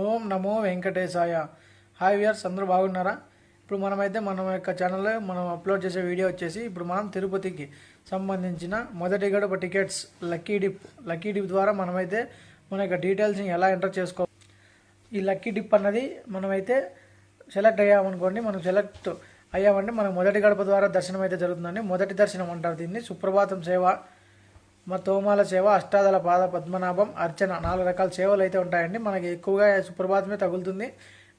ఓం నమో వెంకటేశాయ. Hi viewers అందరూ బాగున్నారా? ఇప్పుడు మనమైతే మన యొక్క ఛానల్లో మనం అప్లోడ్ చేసే వీడియో వచ్చేసి ఇప్పుడు మనం తిరుపతికి సంబంధించిన మొదటి గడప tickets lucky dip lucky dip ద్వారా మనమైతే మన యొక్క డీటెయిల్స్ని ఎలా ఎంటర్ చేసుకో ఈ లక్కీ డిప్ అన్నది మనమైతే సెలెక్ట్ అయ్యామనుకోండి మనం సెలెక్ట్ అయ్యామంటే మనకు మొదటి గడప ద్వారా దర్శనం అయితే జరుగుతుందండి. మొదటి దర్శనం అంటారు దీన్ని. సుప్రభాతం సేవ మా తోమాల సేవ అష్టాదల పాద పద్మనాభం అర్చన నాలుగు రకాల సేవలు అయితే ఉంటాయండి. మనకి ఎక్కువగా సుప్రభాతమే తగులుతుంది.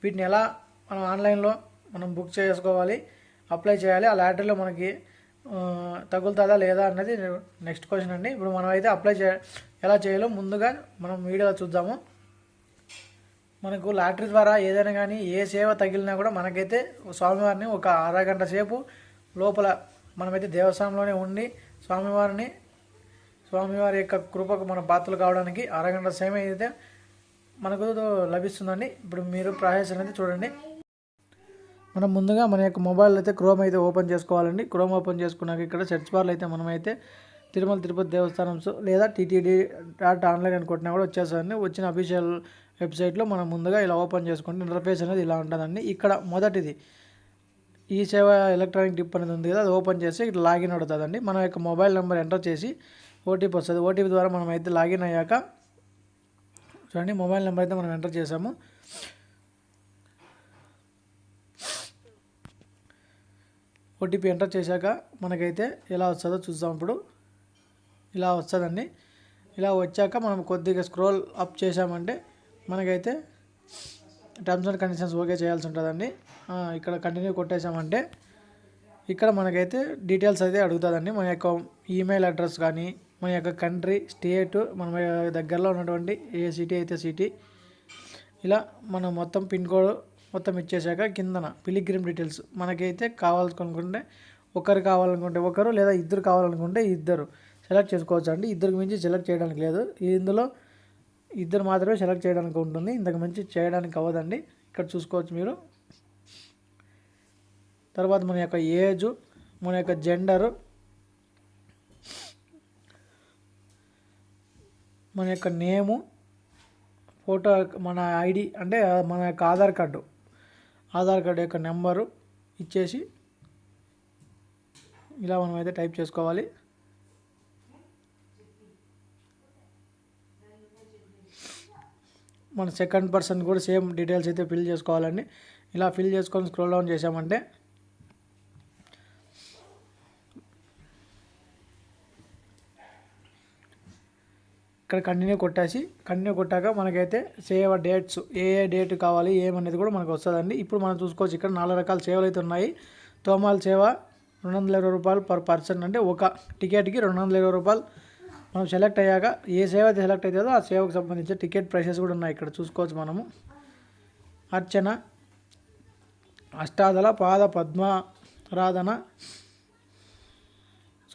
వీటిని ఎలా మనం ఆన్లైన్లో మనం బుక్ చేసుకోవాలి అప్లై చేయాలి ఆ లాటరీలో మనకి తగులుతుందా లేదా అన్నది నెక్స్ట్ క్వశ్చన్ అండి. ఇప్పుడు మనం అయితే అప్లై చే ఎలా చేయాలో ముందుగా మనం వీడియోలో చూద్దాము. మనకు లాటరీ ద్వారా ఏదైనా కానీ ఏ సేవ తగిలినా కూడా మనకైతే స్వామివారిని ఒక అరగంట సేపు లోపల మనమైతే దేవస్థానంలోనే ఉండి స్వామివారిని స్వామివారి యొక్క కృపకు మన పాత్రలు కావడానికి అరగంట సేమ అయితే మనకు లభిస్తుందండి. ఇప్పుడు మీరు ప్రయాసం అనేది చూడండి. మనం ముందుగా మన యొక్క మొబైల్ అయితే క్రోమ్ అయితే ఓపెన్ చేసుకోవాలండి. క్రోమ్ ఓపెన్ చేసుకున్నాక ఇక్కడ సెర్చ్ బార్లు అయితే మనమైతే తిరుమల తిరుపతి దేవస్థానంలో లేదా టీటీడీ డాట్ ఆన్లైన్ అని కొట్టినా కూడా వచ్చేస్తుందండి వచ్చిన అఫీషియల్ వెబ్సైట్లో మనం ముందుగా ఇలా ఓపెన్ చేసుకుంటే ఇంటర్ఫేస్ అనేది ఇలా ఉంటుందండి. ఇక్కడ మొదటిది ఈ సేవ ఎలక్ట్రానిక్ డిప్ అనేది ఉంది కదా అది ఓపెన్ చేసి ఇట్లా లాగిన్ అవుతుందండి. మన యొక్క మొబైల్ నెంబర్ ఎంటర్ చేసి ఓటీపీ వస్తుంది. ఓటీపీ ద్వారా మనం అయితే లాగిన్ అయ్యాక చూడండి మొబైల్ నెంబర్ అయితే మనం ఎంటర్ చేసాము ఓటీపీ ఎంటర్ చేశాక మనకైతే ఎలా వస్తుందో చూద్దాం ఇప్పుడు. ఇలా వస్తుందండి. ఇలా వచ్చాక మనం కొద్దిగా స్క్రోల్ అప్ చేసామంటే మనకైతే టర్మ్స్ అండ్ కండిషన్స్ ఓకే చేయాల్సి ఉంటుందండి. ఇక్కడ కంటిన్యూ కొట్టేసామంటే ఇక్కడ మనకైతే డీటెయిల్స్ అయితే అడుగుతుందండి. మన యొక్క ఈమెయిల్ అడ్రస్ కానీ మన యొక్క కంట్రీ స్టేట్ మన దగ్గరలో ఉన్నటువంటి ఏ సిటీ అయితే సిటీ ఇలా మనం మొత్తం పిన్ కోడ్ మొత్తం ఇచ్చేసాక కిందన పిలిగ్రిమ్ డీటెయిల్స్ మనకైతే కావాలనుకుంటే ఒకరు కావాలనుకుంటే ఒకరు లేదా ఇద్దరు కావాలనుకుంటే ఇద్దరు సెలెక్ట్ చేసుకోవచ్చు అండి. ఇద్దరికి మించి సెలెక్ట్ చేయడానికి లేదు. ఇందులో ఇద్దరు మాత్రమే సెలెక్ట్ చేయడానికి ఉంటుంది. ఇంతకు మించి చేయడానికి అవ్వదండి. ఇక్కడ చూసుకోవచ్చు మీరు. తర్వాత మన యొక్క ఏజ్ మన యొక్క జెండరు మన యొక్క నేము ఫోటో మన ఐడి అంటే మన యొక్క ఆధార్ కార్డు. ఆధార్ కార్డు యొక్క నెంబరు ఇచ్చేసి ఇలా మనం అయితే టైప్ చేసుకోవాలి. మన సెకండ్ పర్సన్ కూడా సేమ్ డీటెయిల్స్ అయితే ఫిల్ చేసుకోవాలండి. ఇలా ఫిల్ చేసుకొని స్క్రోల్ డౌన్ చేసామంటే ఇక్కడ కంటిన్యూ కొట్టేసి కంటిన్యూ కొట్టాక మనకైతే సేవ డేట్స్ ఏ ఏ డేట్ కావాలి ఏమనేది కూడా మనకు వస్తుందండి. ఇప్పుడు మనం చూసుకోవచ్చు ఇక్కడ నాలుగు రకాల సేవలు అయితే ఉన్నాయి. తోమాల సేవ రెండు వందల ఇరవై రూపాయలు పర్ పర్సన్ అంటే ఒక టికెట్కి రెండు వందల ఇరవై రూపాయలు. మనం సెలెక్ట్ అయ్యాక ఏ సేవ అయితే సెలెక్ట్ అవుతుందో ఆ సేవకు సంబంధించిన టికెట్ ప్రైసెస్ కూడా ఉన్నాయి ఇక్కడ చూసుకోవచ్చు మనము. అర్చన అష్టాదల పాద పద్మారాధన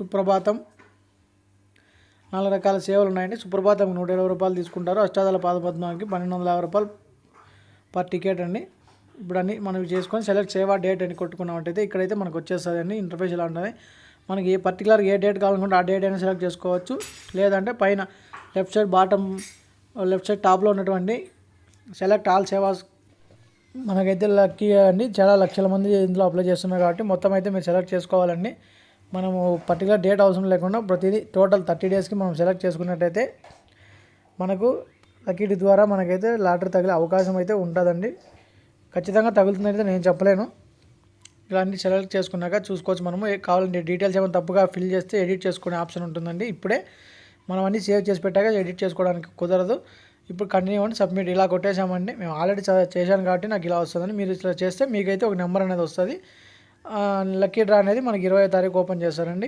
సుప్రభాతం నాలుగు రకాల సేవలు ఉన్నాయండి. సుప్రభాతం నూట ఇరవై రూపాయలు తీసుకుంటారు. అష్టాదల పాదపద్మానికి పన్నెండు వందల యాభై రూపాయలు పర్ టికెట్ అండి. ఇప్పుడు అన్ని మనం చేసుకొని సెలెక్ట్ సేవా డేట్ అని కొట్టుకున్నామంటే ఇక్కడైతే మనకు వచ్చేస్తుంది అండి ఇంటర్ఫేస్ ఇలా ఉంటుంది మనకి ఏ పర్టికులర్ ఏ డేట్ కావాలనుకుంటే ఆ డేట్ అయినా సెలెక్ట్ చేసుకోవచ్చు. లేదంటే పైన left side bottom left side టాప్లో ఉన్నటువంటి సెలెక్ట్ ఆల్ సేవాస్ మనకైతే లక్కీ అండి. చాలా లక్షల మంది ఇందులో అప్లై చేస్తున్నారు కాబట్టి మొత్తం అయితే మీరు సెలెక్ట్ చేసుకోవాలండి. మనము పర్టికులర్ డేట్ అవసరం లేకుండా ప్రతిదీ టోటల్ థర్టీ డేస్కి మనం సెలెక్ట్ చేసుకున్నట్టయితే మనకు లక్కీ ద్వారా మనకైతే లాటరీ తగిలే అవకాశం అయితే ఉంటుందండి. ఖచ్చితంగా తగులుతుందని నేను చెప్పలేను. ఇలాంటి సెలెక్ట్ చేసుకున్నాక చూసుకోవచ్చు మనము. ఏ కావాలంటే డీటెయిల్స్ ఏమైనా తప్పుగా ఫిల్ చేస్తే ఎడిట్ చేసుకునే ఆప్షన్ ఉంటుందండి. ఇప్పుడే మనం అన్నీ సేవ్ చేసి పెట్టాక ఎడిట్ చేసుకోవడానికి కుదరదు. ఇప్పుడు కంటిన్యూ అని సబ్మిట్ ఇలా కొట్టేసామండి మేము ఆల్రెడీ చేశాను కాబట్టి నాకు ఇలా వస్తుందని మీరు ఇట్లా చేస్తే మీకైతే ఒక నెంబర్ అనేది వస్తుంది. లక్కీ డ్రా అనేది మనకి ఇరవై తారీఖు ఓపెన్ చేస్తారండి